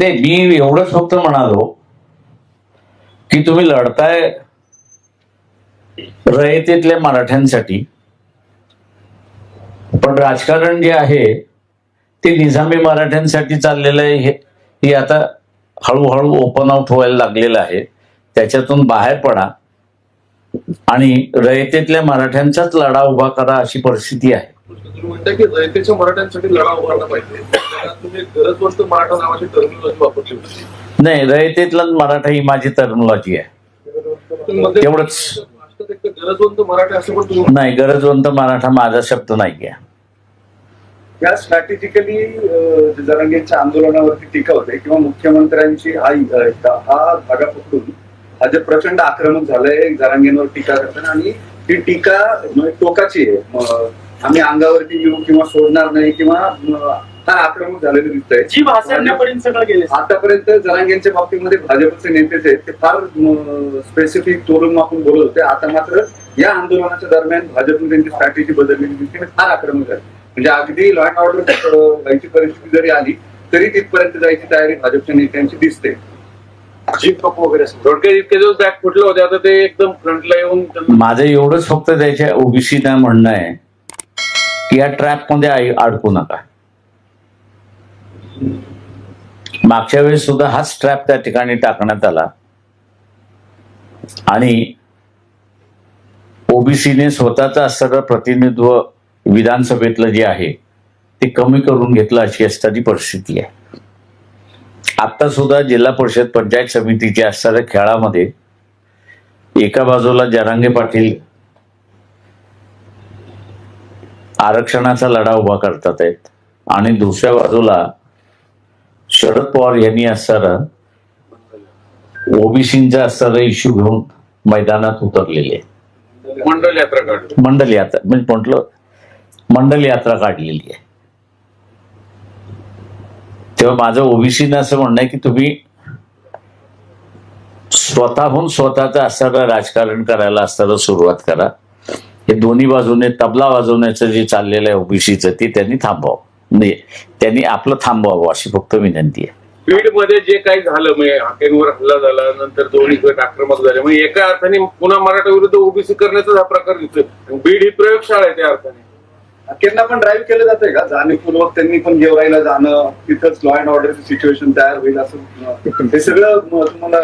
नाही मी एवढंच फक्त म्हणालो की तुम्ही लढताय रयतेतल्या मराठ्यांसाठी. पण राजकारण जे आहे ते निजामी मराठ्यांसाठी चाललेलं आहे. हे आता हळूहळू ओपन आउट व्हायला लागलेलं आहे. त्याच्यातून बाहेर पडा आणि रयतेतल्या मराठ्यांचाच लढा उभा करा अशी परिस्थिती आहे. म्हणता की रयतेच्या मराठ्यांसाठी लढा उभारला पाहिजे. तुम्ही गरजवंत मराठा नावाची टर्मिनॉलॉजी वापरली होती. नाही रयतेतला मराठा ही माझी टर्मॉलॉजी आहे. तेवढंच. गरजवंत मराठा असं पण तुम्ही नाही गरजवंत मराठा माझा शब्द नाही आहे या स्ट्रॅटेजिकली जरांगेच्या आंदोलनावरती टीका होते किंवा मुख्यमंत्र्यांची हा हा धागा पकडून हा जे प्रचंड आक्रमक झालंय जरांगेंवर टीका करताना आणि ही टीका म्हणजे टोकाची आहे. म, आम्ही अंगावरती येऊ किंवा सोडणार नाही किंवा हा आक्रमक झालेलं दिसतंय. जी भासण्यापर्यंत सगळं गेले आतापर्यंत जरांगेंच्या बाबतीमध्ये भाजपचे नेतेच आहेत ते फार स्पेसिफिक तोडून मापून बोलत होते. आता मात्र या आंदोलनाच्या दरम्यान भाजपने त्यांची स्ट्रॅटेजी बदललेली दिसते आणि फार आक्रमक झाली. म्हणजे अगदी लॉ अँड ऑर्डर व्हायची परिस्थिती जरी आली तरी तिथपर्यंत जायची तयारी भाजपच्या नेत्यांची दिसते. अजित पप्पू वगैरे असं थोडक्यात इतके दिवस बॅक फुटले होते आता ते एकदम फ्रंटला येऊन त्यांना माझं एवढंच फक्त त्याच्या ओबीसीना म्हणणं आहे की या ट्रॅपमध्ये अडकू नका. मागच्या वेळेस सुद्धा हाच ट्रॅप त्या ठिकाणी टाकण्यात आला. आणि ओबीसीने स्वतःच असणारं प्रतिनिधित्व विधानसभेतलं जे आहे ते कमी करून घेतलं अशी असताची परिस्थिती आहे. आता सुद्धा जिल्हा परिषद पंचायत समितीच्या असणाऱ्या खेळामध्ये एका बाजूला जरांगे पाटील आरक्षणाचा लढा उभा करतात आहेत आणि दुसऱ्या बाजूला शरद पवार यांनी असणारं ओबीसीचा असणारा इश्यू घेऊन मैदानात उतरलेले. मंडल यात्रा काढली. मंडल यात्रा म्हणजे म्हटलं मंडल यात्रा काढलेली आहे. तेव्हा माझं ओबीसीनं असं म्हणणं आहे की तुम्ही स्वतःहून स्वतःचं असणारं राजकारण करायला असताना सुरुवात करा. हे दोन्ही बाजूने तबला वाजवण्याचं जे चाललेलं आहे ओबीसीचं ते त्यांनी थांबवावं. नाही त्यांनी आपलं थांबवावं अशी फक्त विनंती आहे. बीडमध्ये जे काही झालं म्हणजे हाकेंवर हल्ला झाला नंतर दोन्ही गट आक्रमक झाले म्हणजे एका अर्थाने पुन्हा मराठा विरुद्ध ओबीसी करण्याचा हा प्रकार दिसतोय. बीड ही प्रयोगशाळा आहे त्या अर्थाने. अखेरना पण ड्राईव्ह केलं जातंय का? जाणीवपूर्वक त्यांनी पण गेवराईला जाणं तिथंच लॉ अँड ऑर्डरची सिच्युएशन तयार होईल असं हे सगळं तुम्हाला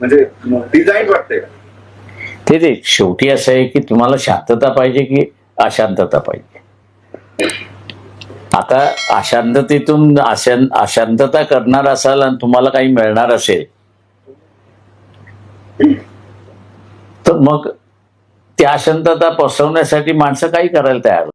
म्हणजे डिझाईन वाटतंय का? ते शेवटी असं आहे की तुम्हाला शांतता पाहिजे की अशांतता पाहिजे? आता अशांततेतून अशां अशांतता करणार असाल आणि तुम्हाला काही मिळणार असेल तर मग त्या अशांतता पसरवण्यासाठी माणसं काही करायला तयार